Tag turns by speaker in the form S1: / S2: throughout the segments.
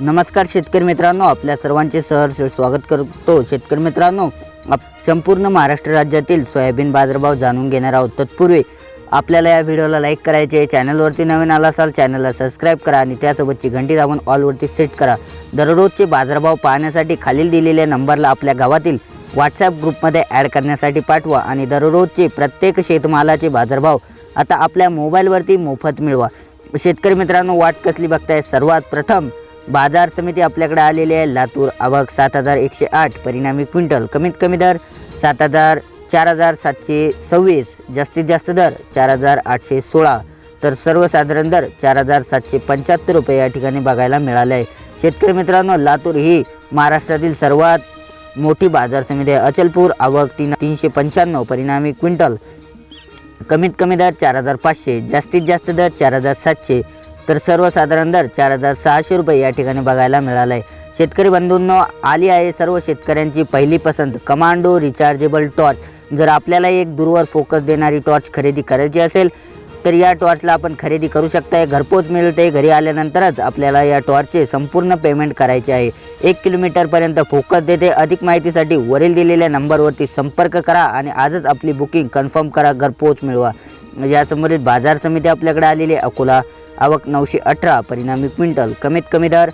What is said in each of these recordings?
S1: नमस्कार शेतकरी मित्रांनो आपल्या सर्वांचे सहर्ष स्वागत करतो. शेतकरी मित्रांनो आप संपूर्ण महाराष्ट्र राज्यातील सोयाबीन बाजारभाव जाणून घेणार आहोत तत्पूर्वी आपल्याला या व्हिडिओला लाईक करायचे आहे चॅनलवरती नवीन आला असाल चॅनलला सबस्क्राईब करा आणि त्यासोबतची घंटी दाबून ऑलवरती सेट करा. दररोजचे बाजारभाव पाहण्यासाठी खालील दिलेल्या नंबरला आपल्या गावातील व्हॉट्सॲप ग्रुपमध्ये ॲड करण्यासाठी पाठवा आणि दररोजचे प्रत्येक शेतमालाचे बाजारभाव आता आपल्या मोबाईलवरती मोफत मिळवा. शेतकरी मित्रांनो वाट कसली बघताय? सर्वात प्रथम बाजार समिती आपल्याकडे आलेली आहे. लातूर आवक सात हजार एकशे आठ परिणामी क्विंटल कमीत कमी दर सात हजार चार हजार सातशे सव्वीस जास्तीत जास्त दर चार हजार आठशे सोळा तर सर्वसाधारण दर चार हजार सातशे पंच्याहत्तर रुपये या ठिकाणी बघायला मिळाले आहे शेतकरी मित्रांनो लातूर ही महाराष्ट्रातील सर्वात मोठी बाजार समिती आहे. अचलपूर आवक तीन तीनशे पंच्याण्णव परिणामी क्विंटल कमीत कमी दर चार हजार पाचशे जास्तीत जास्त दर चार हजार सातशे तर सर्वसाधारण दर चार हजार सहाशे रुपये या ठिकाणी बघायला मिळाला आहे शेतकरी बंधूंनो आली आहे सर्व शेतकऱ्यांची पहिली पसंत कमांडो रिचार्जेबल टॉर्च. जर आपल्याला एक दूरवर फोकस देणारी टॉर्च खरेदी करायची असेल तर या टॉर्चला आपण खरेदी करू शकताय. घरपोच मिळते घरी आल्यानंतरच आपल्याला या टॉर्चचे संपूर्ण पेमेंट करायचे आहे. एक किलोमीटरपर्यंत फोकस देते. अधिक माहितीसाठी वरील दिलेल्या नंबरवरती संपर्क करा आणि आजच आपली बुकिंग कन्फर्म करा. घरपोच मिळवा. यासंबंधित बाजार समिती आपल्याकडे आलेली आहे. अकोला आवक नऊशे अठरा परिणामी क्विंटल कमीत कमी दर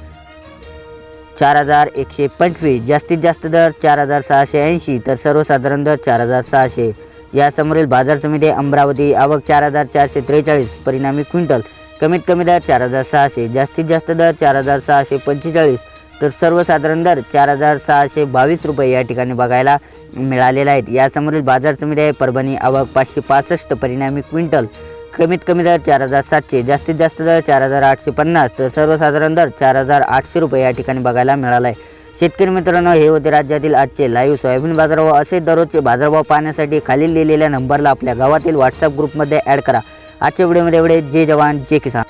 S1: चार हजार एकशे पंचवीस जास्तीत जास्त दर चार हजार सहाशे ऐंशी तर सर्वसाधारण दर चार हजार सहाशे. यासमोरील बाजार समिती अमरावती आवक चार हजार चारशे त्रेचाळीस परिणामी क्विंटल कमीत कमी दर चार हजार सहाशे जास्तीत जास्त दर चार हजार सहाशे पंचेचाळीस तर सर्वसाधारण दर चार हजार सहाशे बावीस रुपये या ठिकाणी बघायला मिळालेले आहेत. यासमोरील बाजार समिती आहे परभणी आवक पाचशे पासष्ट परिणामी क्विंटल कमीत कमी दर चार हजार सातशे जास्तीत जास्त दर चार हजार आठशे पन्नास. तर सर्वसाधारण दर चार हजार आठशे रुपये या ठिकाणी बघायला मिळाला आहे शेतकरी मित्रांनो हे होते राज्यातील आजचे लाईव्ह सोयाबीन बाजारभाव. असे दररोजचे बाजारभाव पाहण्यासाठी खालील दिलेल्या नंबरला आपल्या गावातील व्हॉट्सअप ग्रुपमध्ये ॲड करा. आजच्या व्हिडिओमध्ये एवढे. जे जवान जे किसान.